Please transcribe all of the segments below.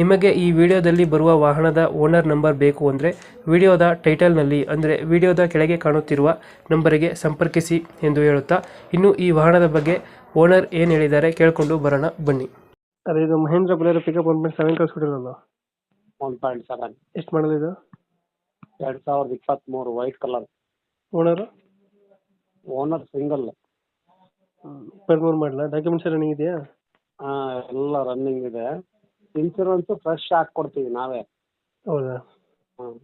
ನಿಮಗೆ ಈ ವಿಡಿಯೋದಲ್ಲಿ ಬರುವ ವಾಹನದ ಓನರ್ ನಂಬರ್ ಬೇಕು ಅಂದರೆ ವಿಡಿಯೋದ ಟೈಟಲ್ನಲ್ಲಿ ಅಂದರೆ ವಿಡಿಯೋದ ಕೆಳಗೆ ಕಾಣುತ್ತಿರುವ ನಂಬರಿಗೆ ಸಂಪರ್ಕಿಸಿ ಎಂದು ಹೇಳುತ್ತಾ ಇನ್ನು ಈ ವಾಹನದ ಬಗ್ಗೆ ಓನರ್ ಏನು ಹೇಳಿದ್ದಾರೆ ಕೇಳಿಕೊಂಡು ಬರೋಣ ಬನ್ನಿ. ಅದೇ ಇದು Mahindra Bolero pickup one point seven ಕಳಿಸ್ಬಿಟ್ಟಿರಲ್ಲ one point seven ಎಷ್ಟು ಮಾಡಲ್ ಇದು? ಎರಡು ಸಾವಿರದ ಇಪ್ಪತ್ತ್ಮೂರು white colour owner owner single ಪೆರ್ಮೂರ್ ಮಾಡಲ? ಡಾಕ್ಯುಮೆಂಟ್ಸ್ ಎಲ್ಲ ರನ್ನಿಂಗ್ ಇದೆಯಾ? ಎಲ್ಲ ರನ್ನಿಂಗ್ ಇದೆ. ಇನ್ಸೂರೆನ್ಸು ಫ್ರೆಶ್ ಹಾಕ್ಕೊಡ್ತೀವಿ ನಾವೇ. ಹೌದಾ? ಹ್ಮ್.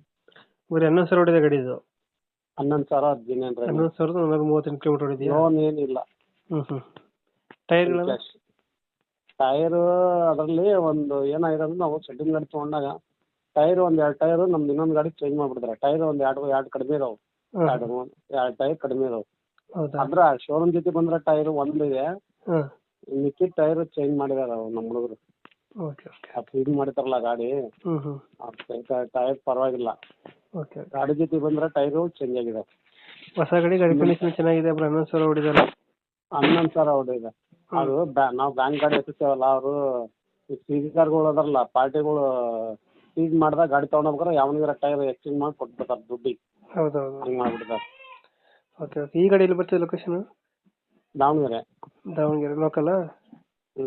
ಬರೀ ಹನ್ನೊಂದು ಸಾವಿರ ಹೊಡಿದೆ ಗಾಡಿ ಇದು? ಹನ್ನೊಂದು ಸಾವಿರ ಹದಿನೇನು ಹನ್ನೊಂದು ಸಾವಿರದ ನೂರ ಮೂವತ್ತೆಂಟು ಕಿಲೋಮೀಟರ್ ಹೊಡಿದೆಯಾ? ಲೋನ್ ಏನಿಲ್ಲ. ಹ್ಞೂ ಹ್ಞೂ ಟೈರ್ಗಳು ಟೈರು ಅದರಲ್ಲಿ ಒಂದು ಏನಾಗಿರೋದು ನಾವು ಸೆಟ್ಟಿಂಗ್ ಗಾಡಿ ತೊಗೊಂಡಾಗ ಟೈರ್ ಒಂದು ಎರಡು ಟೈರು ನಮ್ದು ಇನ್ನೊಂದು ಗಾಡಿ ಚೇಂಜ್ ಮಾಡಿಬಿಡ್ತಾರೆ. ಟೈರ್ ಒಂದು ಎರಡು ಎರಡು ಕಡಿಮೆ ಇದಾವೆ. ಎರಡು ಮೂರು- ಎರಡು ಟೈರ್ ಕಡಿಮೆ ಇದಾವೆ. ಹೌದಾ? ಅದ್ರ ಶೋರೂಮ್ ಜೊತೆ ಬಂದ್ರೆ ಟೈರ್ ಒಂದಿದೆ ಹಾಂ ಮಿಕ್ಕಿದ ಟೈರ್ ಚೇಂಜ್ ಮಾಡಿದಾರೆ ನಮ್ಮ ಹುಡುಗರು. ಓಕೆ ಓಕೆ ಅದು ಇದು ಮಾಡ್ತಾರಲ್ಲ ಗಾಡಿ ಹ್ಞೂ ಟೈರ್ ಪರವಾಗಿಲ್ಲ. ಓಕೆ ಗಾಡಿ ಜೊತೆ ಬಂದ್ರೆ ಟೈರ್ ಚೇಂಜ್ ಆಗಿದೆ. ಹೊಸ ಗಾಡಿ ಗಾಡಿ ಕಂಡೀಷನ್ ಚೆನ್ನಾಗಿದೆ ಬರೀ. ಹನ್ನೊಂದು ಸಾವಿರ ಹೊಡಿದಲ್ಲ ಹನ್ನೊಂದು ಸಾವಿರ ಹೊಡಿದೆ ಅದು ಬ್ಯಾ ನಾವು ಬ್ಯಾಂಕ್ ಗಾಡಿ ಎತ್ತೇವಲ್ಲ ಅವರು ಸ್ಪೀಕರ್ಗಳು ಅದಾರಲ್ಲ ಪಾರ್ಟಿಗಳು ಸೀಸ್ ಮಾಡಿದ ಗಾಡಿ ತೊಗೊಂಡೋಗ್ರೆ ಯಾವನಿಗಾರ ಟೈರ್ ಎಕ್ಸ್ಚೇಂಜ್ ಮಾಡಿ ಕೊಟ್ಬಿಡ್ತಾರೆ ದುಡ್ಡಿ. ಹೌದೌದು. ಹಂಗೆ ಮಾಡ್ಬಿಡ್ತಾರೆ. ಓಕೆ ಓಕೆ ಈ ಗಾಡಿ ಎಲ್ಲಿ ಬರ್ತದೆ ಲೊಕೇಶನ್ ದಾವಣಗೆರೆ. ದಾವಣಗೆರೆ ಲೋಕಲ್ ಹ್ಞೂ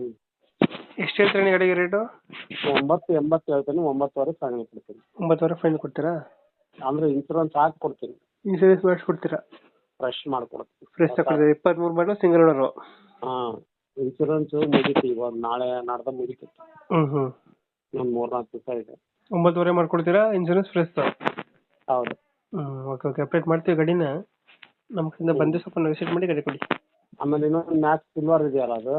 ಎಷ್ಟು ಹೇಳ್ತೀರಿ ಗಾಡಿಗೆ ರೇಟು ಒಂಬತ್ತು ಎಂಬತ್ತು ಹೇಳ್ತೀನಿ ಒಂಬತ್ತುವರೆ ಫೈನಲ್ ಕೊಡ್ತೀನಿ. ಒಂಬತ್ತುವರೆ ಫೈನ್ ಕೊಡ್ತೀರಾ? ಅಂದರೆ ಇನ್ಸೂರೆನ್ಸ್ ಹಾಕಿ ಕೊಡ್ತೀನಿ. ಇನ್ಸೂರೆನ್ಸ್ ಮಾಡಿಸ್ಕೊಡ್ತೀರಾ ಫ್ರೆಶ್ ಮಾಡ್ಕೊಡ್ತೀನಿ ಫ್ರೆಶ್ ತಗೊಳ್ತೀರಾ ಇಪ್ಪತ್ತ್ಮೂರು ಮಾಡಲು ಸಿಂಗಲ್ ಓನರು ಹಾಂ ಇನ್ಸೂರೆನ್ಸು ಮುಗೀತು ಇವಾಗ ನಾಳೆ ನಾಡ್ದ ಮುಗೀತೈತೆ. ಹ್ಞೂ ಹ್ಞೂ ಒಂದು ಮೂರ್ನಾಲ್ಕು ದಿವಸ ಇದೆ. ಒಂಬತ್ತುವರೆ ಮಾಡ್ಕೊಡ್ತೀರಾ ಇನ್ಸೂರೆನ್ಸ್ ಫ್ರೆಶ್ ಹೌದು. ಹ್ಞೂ ಓಕೆ ಓಕೆ ಅಪ್ಡೇಟ್ ಮಾಡ್ತೀವಿ ಗಾಡಿನ. ನಮ್ಮ ಕಡೆಯಿಂದ ಬಂದು ಸ್ವಲ್ಪ ನೆಗೋಸಿಯೇಟ್ ಮಾಡಿ ಗಾಡಿ ಕೊಡಿ. ಆಮೇಲೆ ಇನ್ನೊಂದು ಮ್ಯಾಕ್ಸ್ ಸಿಲ್ವರ್ ಇದೆಯಲ್ಲ ಅದು?